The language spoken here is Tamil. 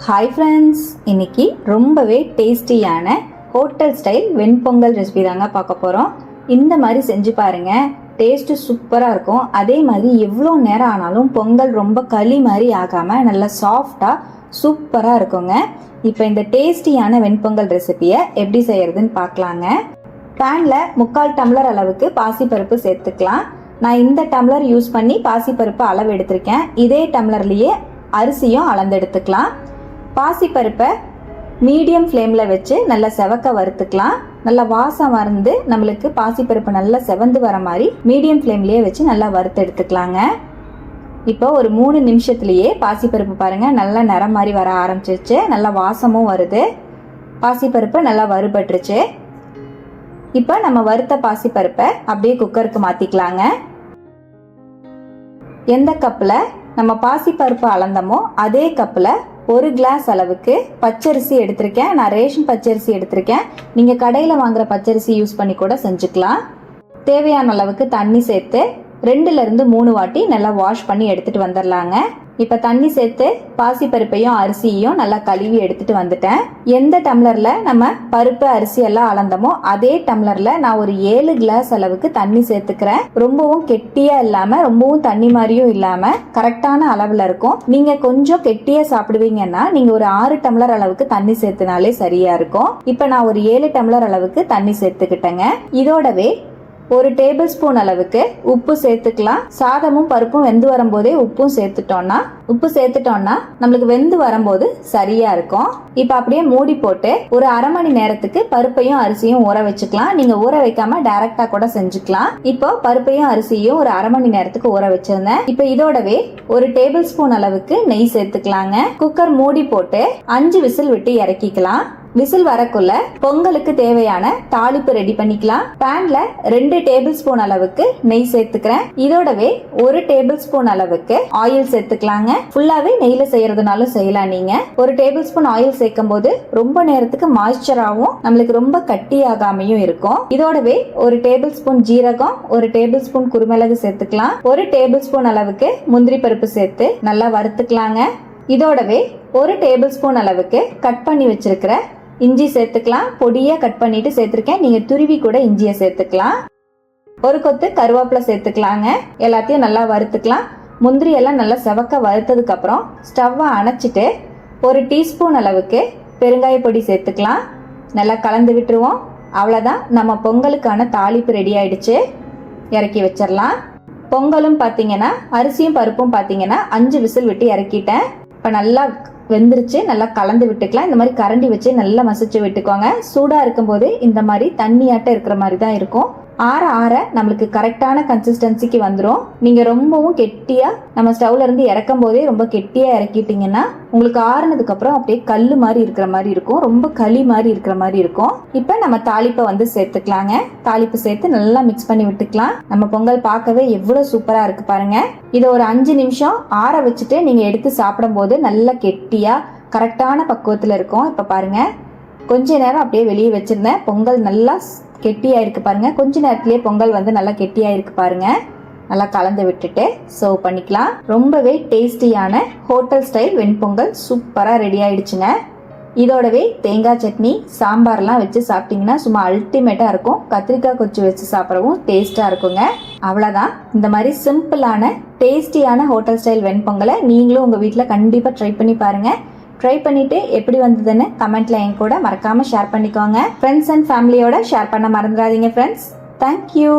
ஹாய் ஃப்ரெண்ட்ஸ் இன்னைக்கு ரொம்பவே டேஸ்டியான ஹோட்டல் ஸ்டைல் வெண்பொங்கல் ரெசிபி தாங்க பார்க்க போகிறோம் இந்த மாதிரி செஞ்சு பாருங்க டேஸ்ட்டு சூப்பராக இருக்கும். அதே மாதிரி எவ்வளோ நேரம் ஆனாலும் பொங்கல் ரொம்ப களி மாதிரி ஆகாமல் நல்லா சாஃப்டாக சூப்பராக இருக்குங்க. இப்போ இந்த டேஸ்டியான வெண்பொங்கல் ரெசிபியை எப்படி செய்கிறதுன்னு பார்க்கலாங்க. பேனில் முக்கால் டம்ளர் அளவுக்கு பாசிப்பருப்பு சேர்த்துக்கலாம். நான் இந்த டம்ளர் யூஸ் பண்ணி பாசிப்பருப்பு அளவு எடுத்திருக்கேன். இதே டம்ளர்லேயே அரிசியும் அளந்து எடுத்துக்கலாம். பாசிப்பருப்பை மீடியம் ஃப்ளேமில் வச்சு நல்லா செவக்க வறுத்துக்கலாம். நல்லா வாசம் வறந்து நம்மளுக்கு பாசிப்பருப்பு நல்லா செவந்து வர மாதிரி மீடியம் ஃப்ளேம்லேயே வச்சு நல்லா வறுத்து எடுத்துக்கலாங்க. இப்போ ஒரு மூணு நிமிஷத்துலேயே பாசிப்பருப்பு பாருங்கள் நல்லா நிறம் மாதிரி வர ஆரம்பிச்சிருச்சு. நல்லா வாசமும் வருது. பாசிப்பருப்பு நல்லா வறுபட்டுருச்சு. இப்போ நம்ம வறுத்த பாசிப்பருப்பை அப்படியே குக்கருக்கு மாற்றிக்கலாங்க எந்த கப்பில் நம்ம பாசிப்பருப்பு அளந்தமோ அதே கப்பில் ஒரு கிளாஸ் அளவுக்கு பச்சரிசி எடுத்திருக்கேன். நான் ரேஷன் பச்சரிசி எடுத்திருக்கேன். நீங்கள் கடையில் வாங்குற பச்சரிசி யூஸ் பண்ணி கூட செஞ்சுக்கலாம். தேவையான அளவுக்கு தண்ணி சேர்த்து ரெண்டுலேருந்து மூணு வாட்டி நல்லா வாஷ் பண்ணி எடுத்துகிட்டு வந்துடலாங்க இப்போ தண்ணி சேர்த்து பாசி பருப்பையும் அரிசியையும் நல்லா கழுவி எடுத்துட்டு வந்துட்டேன். எந்த டம்ளரில் நம்ம பருப்பு அரிசி எல்லாம் அளந்தமோ அதே டம்ளரில் நான் ஒரு ஏழு கிளாஸ் அளவுக்கு தண்ணி சேர்த்துக்கிறேன். ரொம்பவும் கெட்டியா இல்லாமல் ரொம்பவும் தண்ணி மாதிரியும் இல்லாமல் கரெக்டான அளவில் இருக்கும். நீங்கள் கொஞ்சம் கெட்டியாக சாப்பிடுவீங்கன்னா நீங்கள் ஒரு ஆறு டம்ளர் அளவுக்கு தண்ணி சேர்த்துனாலே சரியா இருக்கும். இப்போ நான் ஒரு ஏழு டம்ளர் அளவுக்கு தண்ணி சேர்த்துக்கிட்டேங்க. இதோடவே ஒரு டேபிள் ஸ்பூன் அளவுக்கு உப்பு சேர்த்துக்கலாம். சாதமும் பருப்பும் வெந்து வரும்போதே உப்பும் சேர்த்துட்டோம்னா உப்பு சேர்த்துட்டோம்னா நம்மளுக்கு வெந்து வரும்போது சரியா இருக்கும். இப்போ அப்படியே மூடி போட்டு ஒரு அரை மணி நேரத்துக்கு பருப்பையும் அரிசியும் ஊற வச்சுக்கலாம். நீங்க ஊற வைக்காம டைரக்டா கூட செஞ்சுக்கலாம். இப்போ பருப்பையும் அரிசியும் ஒரு அரை மணி நேரத்துக்கு ஊற வச்சிருந்தேன். இப்போ இதோடவே ஒரு டேபிள் ஸ்பூன் அளவுக்கு நெய் சேர்த்துக்கலாங்க. குக்கர் மூடி போட்டு அஞ்சு விசில் விட்டு இறக்கிக்கலாம். விசில் வரக்குள்ள பொங்கலுக்கு தேவையான தாளிப்பு ரெடி பண்ணிக்கலாம். பேன்ல ரெண்டு டேபிள் ஸ்பூன் அளவுக்கு நெய் சேர்த்துக்கிறேன். இதோடவே ஒரு டேபிள் ஸ்பூன் அளவுக்கு ஆயில் சேர்த்துக்கலாங்க. ஃபுல்லாவே நெய்ல செய்யறதுனாலும் செய்யலாம் நீங்க. ஒரு டேபிள் ஸ்பூன் ஆயில் சேர்க்கும் போது ரொம்ப நேரத்துக்கு மாய்ஸ்சராகவும் நம்மளுக்கு ரொம்ப கட்டியாகாமையும் இருக்கும். இதோடவே ஒரு டேபிள் ஸ்பூன் ஜீரகம் ஒரு டேபிள் ஸ்பூன் குருமிளகு சேர்த்துக்கலாம். ஒரு டேபிள் ஸ்பூன் அளவுக்கு முந்திரி பருப்பு சேர்த்து நல்லா வறுத்துக்கலாங்க. இதோடவே ஒரு டேபிள் ஸ்பூன் அளவுக்கு கட் பண்ணி வச்சிருக்கிற இஞ்சி சேர்த்துக்கலாம். பொடியாக கட் பண்ணிட்டு சேர்த்துருக்கேன். நீங்கள் துருவி கூட இஞ்சியை சேர்த்துக்கலாம். ஒரு கொத்து கருவேப்பிலை சேர்த்துக்கலாங்க. எல்லாத்தையும் நல்லா வறுத்துக்கலாம். முந்திரி எல்லாம் நல்லா செவக்க வறுத்ததுக்கு அப்புறம் ஸ்டவ்வை அணைச்சிட்டு ஒரு டீஸ்பூன் அளவுக்கு பெருங்காய பொடி சேர்த்துக்கலாம். நல்லா கலந்து விட்டுருவோம். அவ்வளோதான் நம்ம பொங்கலுக்கான தாளிப்பு ரெடி ஆயிடுச்சு. இறக்கி வச்சிடலாம். பொங்கலும் பார்த்தீங்கன்னா அரிசியும் பருப்பும் பார்த்தீங்கன்னா அஞ்சு விசில் விட்டு இறக்கிட்டேன். இப்போ நல்லா வெந்துருச்சு நல்லா கலந்து விட்டுக்கலாம். இந்த மாதிரி கரண்டி வச்சு நல்லா மசிச்சு விட்டுக்கோங்க. சூடாக இருக்கும்போது இந்த மாதிரி தண்ணியாட்டம் இருக்கிற மாதிரி தான் இருக்கும். ஆற ஆற நம்மளுக்கு கரெக்டான கன்சிஸ்டன்சிக்கு வந்துடும் நீங்கள் ரொம்பவும் கெட்டியாக நம்ம ஸ்டவ்ல இருந்து இறக்கும் போதே ரொம்ப கெட்டியாக இறக்கிட்டீங்கன்னா உங்களுக்கு ஆறுனதுக்கு அப்புறம் அப்படியே கல் மாதிரி இருக்கிற மாதிரி இருக்கும். ரொம்ப களி மாதிரி இருக்கிற மாதிரி இருக்கும். இப்போ நம்ம தாளிப்பை வந்து சேர்த்துக்கலாங்க. தாளிப்பு சேர்த்து நல்லா மிக்ஸ் பண்ணி விட்டுக்கலாம். நம்ம பொங்கல் பார்க்கவே எவ்வளோ சூப்பராக இருக்கு பாருங்க. இதை ஒரு அஞ்சு நிமிஷம் ஆற வச்சுட்டு நீங்கள் எடுத்து சாப்பிடும்போது நல்லா கெட்டியாக கரெக்டான பக்குவத்தில் இருக்கும். இப்போ பாருங்க. கொஞ்ச நேரம் அப்படியே வெளியே வச்சிருந்தேன். பொங்கல் நல்லா கெட்டியாக இருக்குது பாருங்க. கொஞ்ச நேரத்திலேயே பொங்கல் வந்து நல்லா கெட்டியாக இருக்குது பாருங்க. நல்லா கலந்து விட்டுட்டு சர்வ் பண்ணிக்கலாம். ரொம்பவே டேஸ்டியான ஹோட்டல் ஸ்டைல் வெண்பொங்கல் சூப்பராக ரெடி ஆயிடுச்சுங்க. இதோடவே தேங்காய் சட்னி சாம்பார்லாம் வச்சு சாப்பிட்டீங்கன்னா சும்மா அல்டிமேட்டாக இருக்கும். கத்திரிக்காய் கொச்சு வச்சு சாப்பிடவும் டேஸ்ட்டாக இருக்குங்க. அவ்வளோதான் இந்த மாதிரி சிம்பிளான டேஸ்டியான ஹோட்டல் ஸ்டைல் வெண்பொங்கலை நீங்களும் உங்கள் வீட்டில் கண்டிப்பாக ட்ரை பண்ணி பாருங்கள் ட்ரை பண்ணிட்டு எப்படி வந்ததுன்னு கமெண்ட்ல என் கூட மறக்காம ஷேர் பண்ணிக்கோங்க. ஃப்ரெண்ட்ஸ் அண்ட் ஃபேமிலியோட ஷேர் பண்ண மறந்துடாதீங்க ஃப்ரெண்ட்ஸ் தேங்க்யூ